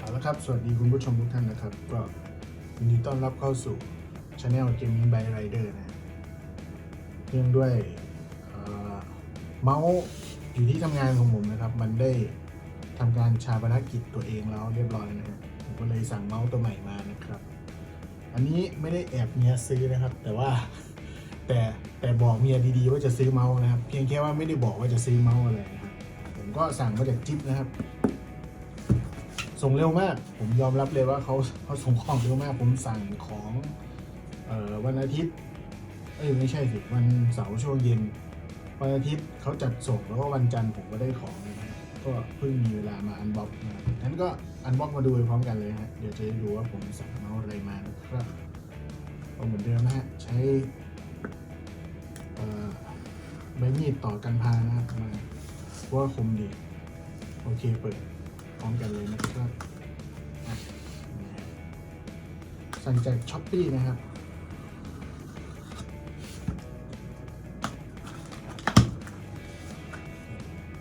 เอาละครับ สวัสดีคุณผู้ชมทุกท่านนะครับ ก็ยินดีต้อนรับเข้าสู่ช anel Gaming by Rider นะเนื่องด้วยเอ่อเมาส์อยู่ที่ทำงานของผมนะครับ มันได้ทำการชาปนกิจตัวเองแล้วเรียบร้อยนะฮะผมก็เลยสั่งเมาส์ตัวใหม่มานะครับ อันนี้ไม่ได้แอบเมียซื้อนะครับ แต่ว่าแต่แต่บอกเมียดีๆว่าจะซื้อเมาส์นะครับ เพียงแค่ว่าไม่ได้บอกว่าจะซื้อเมาส์อะไรนะครับผมก็สั่งมาจากจิ๊บนะครับ ส่งเร็วมาก ผมยอมรับเลยว่าเขาเขาส่งของเร็วมาก ผมสั่งของเอ่อวันอาทิตย์เอ้ยไม่ใช่สิวันเสาร์ช่วงเย็น วันอาทิตย์เขาจัดส่งแล้วก็วันจันทร์ผมก็ได้ของนะฮะก็เพิ่งมีเวลามาอันบ็อกนะครับงั้นก็อันบ็อกมาดูไปพร้อมกันเลยฮะเดี๋ยวจะได้ดูว่าผมสั่งเมาอะไรมานะครับก็เหมือนเดิมนะฮะใช้ใบมีดต่อกันพานะครับมาว่าคมดี โอเคเปิด พร้อมกันเลยนะครับสั่งจากช้อปปี้นะครับ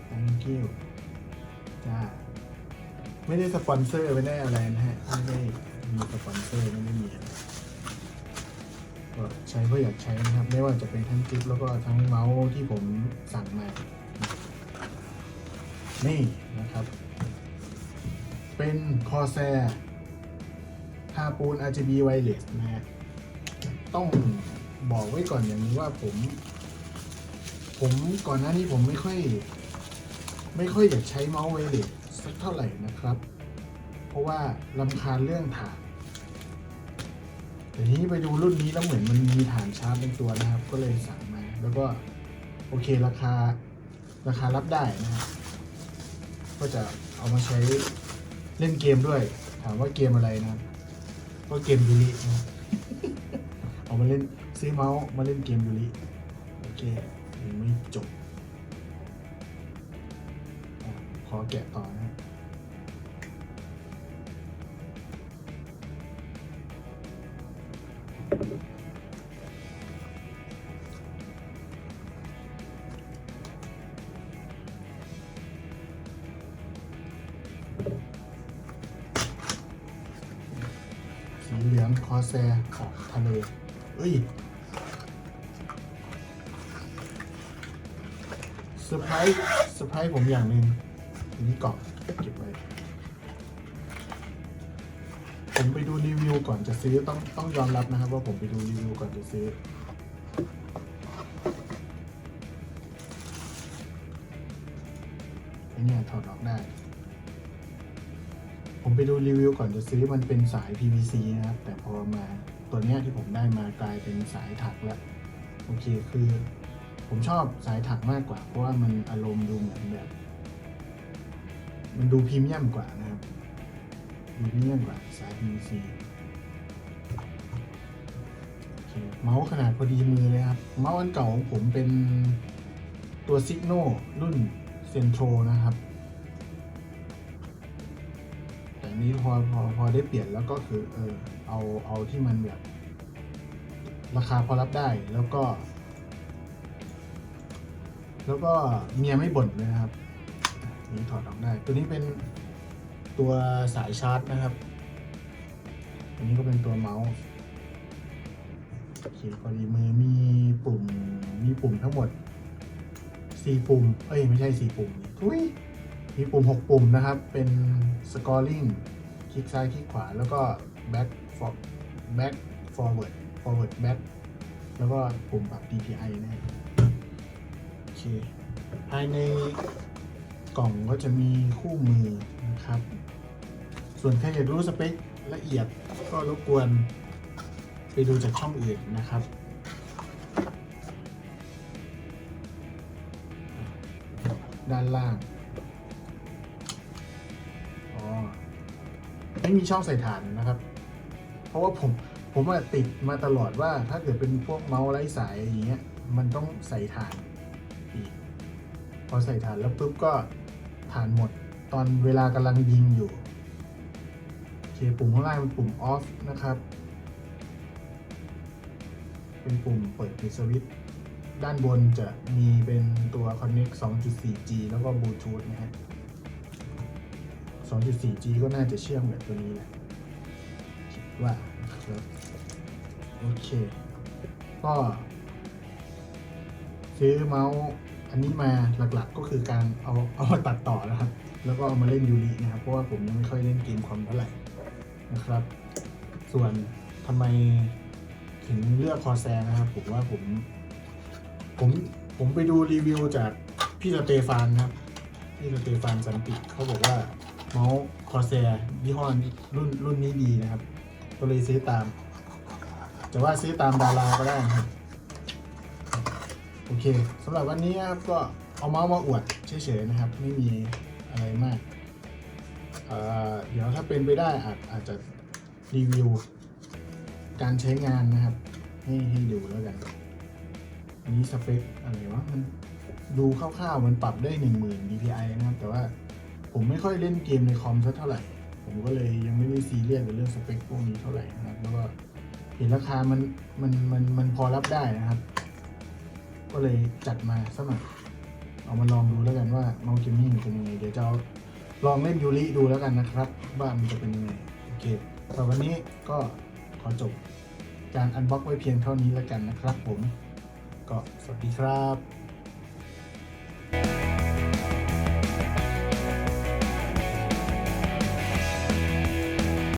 thank you จ้าไม่ได้สปอนเซอร์ไม่ได้อะไรนะฮะ ไม่ได้มีสปอนเซอร์ไม่ได้มีอะไรก็ใช้เพื่ออยากใช้นะครับ ไม่ว่าจะเป็นทั้งจิ๊บแล้วก็ทั้งเมาส์ที่ผมสั่งมา นี่นะครับ เป็นคอแซฮาปูน RGB Wireless นะฮะต้องบอกไว้ก่อนอย่างนี้ว่าผม ผมก่อนหน้านี้ผมไม่ค่อย ไม่ค่อยอยากใช้เมาส์ไวเลสสักเท่าไหร่นะครับ เพราะว่าลำคาญเรื่องฐาน แต่ทีนี้ไปดูรุ่นนี้แล้วเหมือนมันมีฐานชาร์จเป็นตัวนะครับ ก็เลยสั่งมา แล้วก็โอเคราคาราคารับได้นะครับก็จะเอามาใช้ เล่นเกมด้วย ถามว่าเกมอะไรนะก็เกมยูรินะเอามาเล่นซื้อเมาส์มาเล่นเกมยูริโอเคยังไม่จบ ขอแกะต่อนะ องคอแซออทะเลเอ้ยเซอร์ไพรส์เซอร์ไพรส์ผมอย่างหนึ่งอันนี้กล่องเก็บไว้ ผมไปดูรีวิวก่อนจะซื้อต้องต้องยอมรับนะครับว่าผมไปดูรีวิวก่อนจะซื้อไอเนี่ยถอดออกได้ ผมไปดูรีวิวก่อนจะซื้อมันเป็นสาย PVC นะครับ แต่พอมาตัวเนี้ยที่ผมได้มากลายเป็นสายถักแล้ว โอเคคือ ผมชอบสายถักมากกว่า เพราะว่ามันอารมณ์ดูเหมือนแบบ มันดูพรีเมียมกว่านะครับดูพรีเมียมกว่าสาย PVC เคเมาส์ขนาดพอดีมือเลยครับ เมาส์อันเก่าของผมเป็นตัว s i g n o รุ่น Centro นะครับ แต่อันนี้พอพอพอได้เปลี่ยนแล้วก็คือเออเอาเอาที่มันแบบราคาพอรับได้แล้วก็ แล้วก็เมียไม่บ่นเลยนะครับนี้ถอดออกได้ ตัวนี้เป็นตัวสายชาร์จนะครับ อันนี้ก็เป็นตัวเมาส์โอเคพอดีมือมีปุ่มมีปุ่มทั้งหมด4ปุ่ม เอ้ยไม่ใช่4ปุ่มทุย มีปุ่ม 6 ปุ่มนะครับ เป็น scoring คลิกซ้ายคลิกขวา แล้วก็ back for back forward forward back แล้วก็ปุ่มปรับ DPI นะโอเค ภายในกล่องก็จะมีคู่มือนะครับ ส่วนใครอยากรู้สเปคละเอียดก็รบกวนไปดูจากช่องอื่นนะครับด้านล่าง ไม่มีช่องใส่ฐานนะครับ เพราะว่าผมผมอะติดมาตลอดว่าถ้าเกิดเป็นพวกเมาส์ไร้สายอย่างเงี้ยมันต้องใส่ฐานอีกพอใส่ฐานแล้วปุ๊บก็ฐานหมดตอนเวลากำลังยิงอยู่โอเคปุ่มข้างล่างเป็นปุ่ม off นะครับ เป็นปุ่มเปิดปิดสวิตช์ด้านบนจะมีเป็นตัว connect 2.4G แล้วก็ Bluetooth นะฮะ 2.4G ก็น่าจะเชื่อมกับตัวนี้แหละคิดว่านะครับโอเค ก็ซื้อเมาส์อันนี้มาหลักๆก็คือการเอาเอามาตัดต่อนะครับ แล้วก็เอามาเล่นยูรินะครับ เพราะว่าผมยังไม่ค่อยเล่นเกมคอมเท่าไหร่นะครับ ส่วนทำไมถึงเลือกคอแซนะครับผมว่าผม ผมผมไปดูรีวิวจากพี่สเตฟานครับพี่สเตฟานสันติเขาบอกว่า เมาส์คอแซยี่ห้อนี้รุ่นรุ่นนี้ดีนะครับ ก็เลยซื้อตาม แต่ว่าซื้อตามดาราก็ได้นะครับ โอเคสำหรับวันนี้นะครับก็เอาเมาส์มาอวดเฉยๆนะครับ ไม่มีอะไรมากเอ่อเดี๋ยวถ้าเป็นไปได้อาจอาจจะรีวิว การใช้งานนะครับ ให้ให้ดูแล้วกันอันนี้สเปคอะไรวะมันดูคร่าวๆมันปรับได้ 10,000 dpi นะครับ แต่ว่า ผมไม่ค่อยเล่นเกมในคอมสักเท่าไหร่ ผมก็เลยยังไม่ได้ซีเรียสกับเรื่องสเปคพวกนี้เท่าไหร่นะครับแล้วก็เห็นราคามันมันมันมันพอรับได้นะครับ ก็เลยจัดมาสักหน่อยเอามาลองดูแล้วกันว่าเมาส์เกมมิ่งเป็นยังไงเดี๋ยวจะลองเล่นยูริดูแล้วกันนะครับ ว่ามันจะเป็นยังไงโอเคสำหรับวันนี้ก็ขอจบการอันบ็อกไว้เพียงเท่านี้แล้วกันนะครับผม ก็สวัสดีครับ